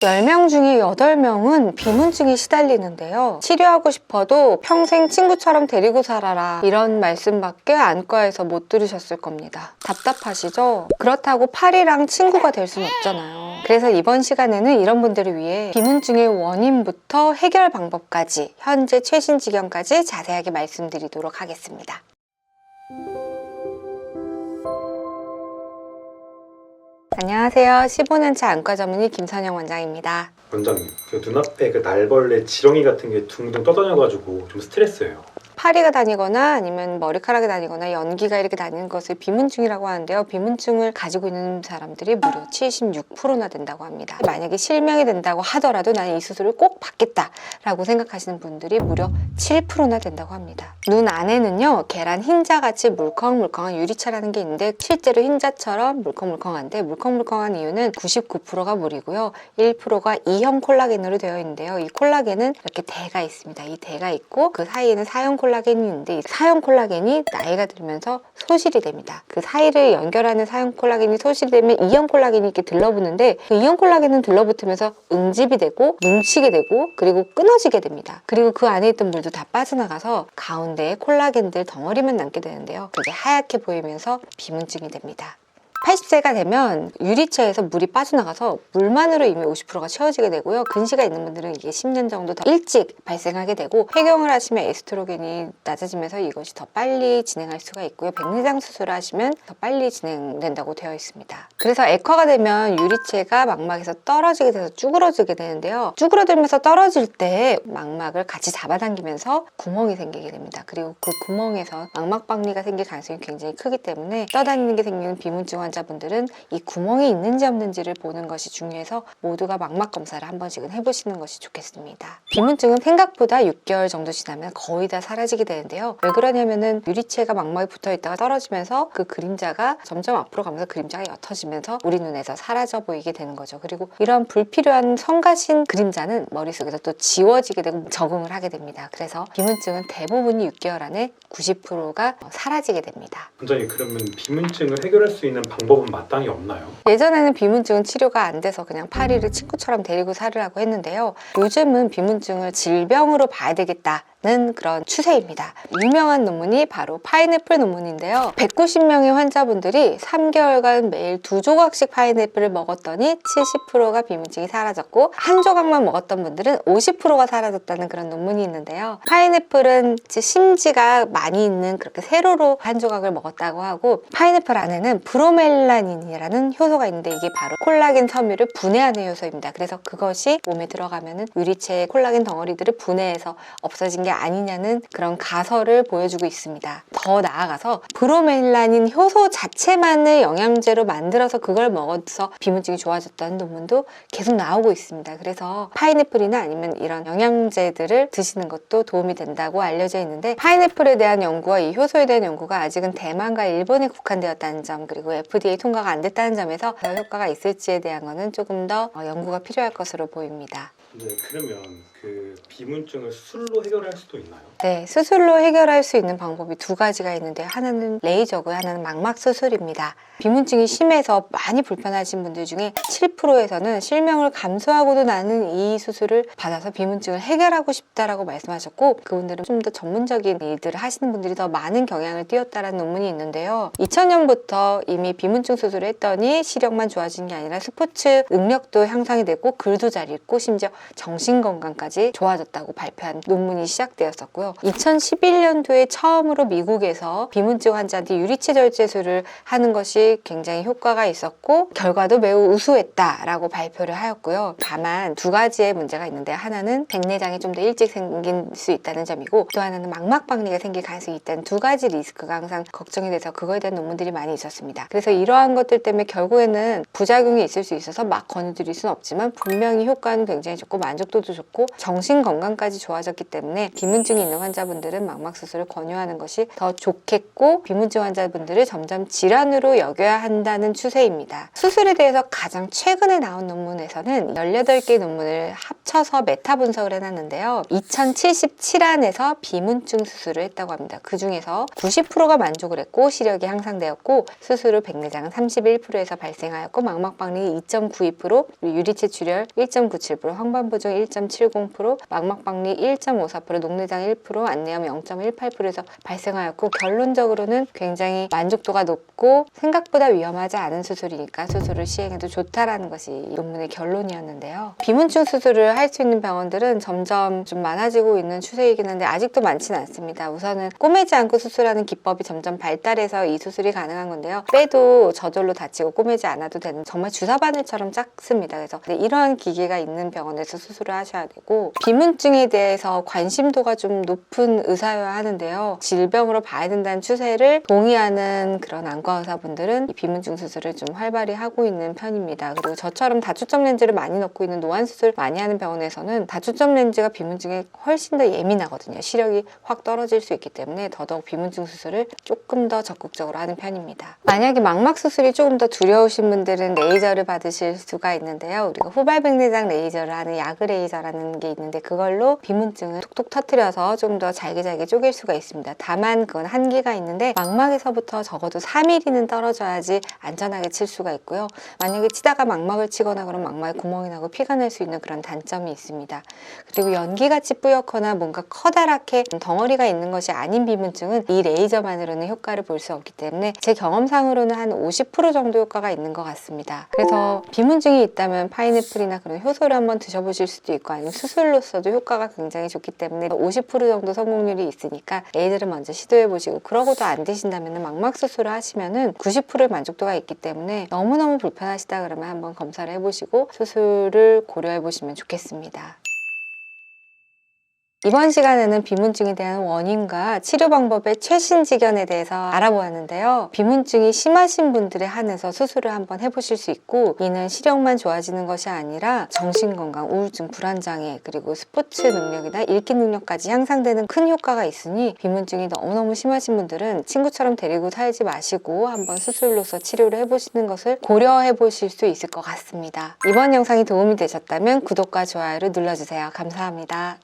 10명 중에 8명은 비문증에 시달리는데요. 치료하고 싶어도 평생 친구처럼 데리고 살아라. 이런 말씀밖에 안과에서 못 들으셨을 겁니다. 답답하시죠? 그렇다고 팔이랑 친구가 될 수는 없잖아요. 그래서 이번 시간에는 이런 분들을 위해 비문증의 원인부터 해결 방법까지 현재 최신 지경까지 자세하게 말씀드리도록 하겠습니다. 안녕하세요. 15년차 안과 전문의 김선영 원장입니다. 원장님, 그 눈앞에 그 날벌레 지렁이 같은 게 둥둥 떠다녀가지고 좀 스트레스예요. 파리가 다니거나 아니면 머리카락이 다니거나 연기가 이렇게 다니는 것을 비문증이라고 하는데요. 비문증을 가지고 있는 사람들이 무려 76%나 된다고 합니다. 만약에 실명이 된다고 하더라도 나는 이 수술을 꼭 받겠다라고 생각하시는 분들이 무려 7%나 된다고 합니다. 눈 안에는요, 계란 흰자같이 물컹물컹한 유리차라는 게 있는데 실제로 흰자처럼 물컹물컹한데 물컹물컹한 이유는 99%가 물이고요. 1%가 E형 콜라겐으로 되어 있는데요. 이 콜라겐은 이렇게 대가 있습니다. 이 대가 있고 그 사이에는 사형 콜라겐 이 있는데 이 사형 콜라겐이 나이가 들면서 소실이 됩니다. 그 사이를 연결하는 사형 콜라겐이 소실이 되면 E형 콜라겐이 이렇게 들러붙는데 그 E형 콜라겐은 들러붙으면서 응집이 되고 뭉치게 되고 그리고 끊어지게 됩니다. 그리고 그 안에 있던 물도 다 빠져나가서 가운데에 콜라겐들 덩어리만 남게 되는데요. 그게 하얗게 보이면서 비문증이 됩니다. 80세가 되면 유리체에서 물이 빠져나가서 물만으로 이미 50%가 채워지게 되고요. 근시가 있는 분들은 이게 10년 정도 더 일찍 발생하게 되고 폐경을 하시면 에스트로겐이 낮아지면서 이것이 더 빨리 진행할 수가 있고요. 백내장 수술을 하시면 더 빨리 진행된다고 되어 있습니다. 그래서 액화가 되면 유리체가 망막에서 떨어지게 돼서 쭈그러지게 되는데요. 쭈그러들면서 떨어질 때 망막을 같이 잡아당기면서 구멍이 생기게 됩니다. 그리고 그 구멍에서 망막 박리가 생길 가능성이 굉장히 크기 때문에 떠다니는 게 생기는 비문증 환 자분들은 이 구멍이 있는지 없는지를 보는 것이 중요해서 모두가 망막 검사를 한 번씩은 해보시는 것이 좋겠습니다. 비문증은 생각보다 6개월 정도 지나면 거의 다 사라지게 되는데요. 왜 그러냐면은 유리체가 망막에 붙어 있다가 떨어지면서 그 그림자가 점점 앞으로 가면서 그림자가 옅어지면서 우리 눈에서 사라져 보이게 되는 거죠. 그리고 이런 불필요한 성가신 그림자는 머릿속에서 또 지워지게 되고 적응을 하게 됩니다. 그래서 비문증은 대부분이 6개월 안에 90%가 사라지게 됩니다. 원장님, 그러면 비문증을 해결할 수 있는 방 법은 마땅히 없나요? 예전에는 비문증은 치료가 안 돼서 그냥 파리를 친구처럼 데리고 살으라고 했는데요. 요즘은 비문증을 질병으로 봐야 되겠다 는 그런 추세입니다. 유명한 논문이 바로 파인애플 논문인데요. 190명의 환자분들이 3개월간 매일 두 조각씩 파인애플을 먹었더니 70%가 비문증이 사라졌고 한 조각만 먹었던 분들은 50%가 사라졌다는 그런 논문이 있는데요. 파인애플은 심지가 많이 있는 그렇게 세로로 한 조각을 먹었다고 하고 파인애플 안에는 브로멜라닌이라는 효소가 있는데 이게 바로 콜라겐 섬유를 분해하는 효소입니다. 그래서 그것이 몸에 들어가면은 유리체의 콜라겐 덩어리들을 분해해서 없어진 게 아니냐는 그런 가설을 보여주고 있습니다. 더 나아가서 브로멜라닌 효소 자체만을 영양제로 만들어서 그걸 먹어서 비문증이 좋아졌다는 논문도 계속 나오고 있습니다. 그래서 파인애플이나 아니면 이런 영양제들을 드시는 것도 도움이 된다고 알려져 있는데 파인애플에 대한 연구와 이 효소에 대한 연구가 아직은 대만과 일본에 국한되었다는 점 그리고 FDA 통과가 안 됐다는 점에서 효과가 있을지에 대한 거는 조금 더 어, 연구가 필요할 것으로 보입니다. 네, 그러면 그 비문증을 수술로 해결할 수도 있나요? 네, 수술로 해결할 수 있는 방법이 두 가지가 있는데 하나는 레이저고요, 하나는 망막 수술입니다. 비문증이 심해서 많이 불편하신 분들 중에 7%에서는 실명을 감수하고도 나는 이 수술을 받아서 비문증을 해결하고 싶다라고 말씀하셨고 그분들은 좀 더 전문적인 일들을 하시는 분들이 더 많은 경향을 띄었다라는 논문이 있는데요. 2000년부터 이미 비문증 수술을 했더니 시력만 좋아진 게 아니라 스포츠 능력도 향상이 되고 글도 잘 읽고 심지어 정신 건강까지 좋아졌다고 발표한 논문이 시작되었었고요. 2011년도에 처음으로 미국에서 비문증 환자한테 유리체 절 제술을 하는 것이 굉장히 효과가 있었고 결과도 매우 우수했다라고 발표를 하였고요. 다만 두 가지의 문제가 있는데 하나는 백내장이 좀 더 일찍 생길 수 있다는 점이고 또 하나는 망막 박리가 생길 가능성이 있다는 두 가지 리스크가 항상 걱정이 돼서 그거에 대한 논문들이 많이 있었습니다. 그래서 이러한 것들 때문에 결국에는 부작용이 있을 수 있어서 막 권유드릴 수는 없지만 분명히 효과는 굉장히 좋고 좋아졌고 만족도도 좋고 정신 건강까지 좋아졌기 때문에 비문증이 있는 환자분들은 망막 수술을 권유하는 것이 더 좋겠고 비문증 환자분들을 점점 질환으로 여겨야 한다는 추세입니다. 수술에 대해서 가장 최근에 나온 논문에서는 18개의 논문을 합쳐서 메타 분석을 해놨는데요. 2077안에서 비문증 수술을 했다고 합니다. 그 중에서 90%가 만족을 했고 시력이 향상되었고 수술 후 백내장은 31%에서 발생하였고 망막박리 2.92%, 그리고 유리체 출혈 1.97%, 황반 부종 1.70%, 망막박리 1.54%, 녹내장 1%, 안내염 0.18%에서 발생하였고 결론적으로는 굉장히 만족도가 높고 생각보다 위험하지 않은 수술이니까 수술을 시행해도 좋다라는 것이 이 논문의 결론이었는데요. 비문증 수술을 할 수 있는 병원들은 점점 좀 많아지고 있는 추세이긴 한데 아직도 많지는 않습니다. 우선은 꼬매지 않고 수술하는 기법이 점점 발달해서 이 수술이 가능한 건데요. 빼도 저절로 다치고 꼬매지 않아도 되는 정말 주사 바늘처럼 작습니다. 그래서 네, 이러한 기계가 있는 병원에서 수술을 하셔야 되고 비문증에 대해서 관심도가 좀 높은 의사여야 하는데요. 질병으로 봐야 된다는 추세를 동의하는 그런 안과 의사분들은 이 비문증 수술을 좀 활발히 하고 있는 편입니다. 그리고 저처럼 다초점 렌즈를 많이 넣고 있는 노안 수술 많이 하는 병원에서는 다초점 렌즈가 비문증에 훨씬 더 예민하거든요. 시력이 확 떨어질 수 있기 때문에 더더욱 비문증 수술을 조금 더 적극적으로 하는 편입니다. 만약에 망막 수술이 조금 더 두려우신 분들은 레이저를 받으실 수가 있는데요. 우리가 후발백내장 레이저를 하는 야그 레이저라는 게 있는데 그걸로 비문증을 톡톡 터트려서 좀 더 잘게 잘게 쪼갤 수가 있습니다. 다만 그건 한계가 있는데 망막에서부터 적어도 3mm는 떨어져야지 안전하게 칠 수가 있고요. 만약에 치다가 망막을 치거나 그럼 망막에 구멍이 나고 피가 날 수 있는 그런 단점이 있습니다. 그리고 연기같이 뿌옇거나 뭔가 커다랗게 덩어리가 있는 것이 아닌 비문증은 이 레이저만으로는 효과를 볼 수 없기 때문에 제 경험상으로는 한 50% 정도 효과가 있는 것 같습니다. 그래서 비문증이 있다면 파인애플이나 그런 효소를 한번 드셔보 실 수도 있고 아니면 수술로서도 효과가 굉장히 좋기 때문에 50% 정도 성공률이 있으니까 레이저를 먼저 시도해 보시고 그러고도 안 되신다면 망막 수술을 하시면은 90%의 만족도가 있기 때문에 너무너무 불편하시다 그러면 한번 검사를 해보시고 수술을 고려해 보시면 좋겠습니다. 이번 시간에는 비문증에 대한 원인과 치료 방법의 최신 지견에 대해서 알아보았는데요. 비문증이 심하신 분들에 한해서 수술을 한번 해보실 수 있고 이는 시력만 좋아지는 것이 아니라 정신건강, 우울증, 불안장애 그리고 스포츠 능력이나 읽기 능력까지 향상되는 큰 효과가 있으니 비문증이 너무너무 심하신 분들은 친구처럼 데리고 살지 마시고 한번 수술로서 치료를 해보시는 것을 고려해 보실 수 있을 것 같습니다. 이번 영상이 도움이 되셨다면 구독과 좋아요를 눌러주세요. 감사합니다.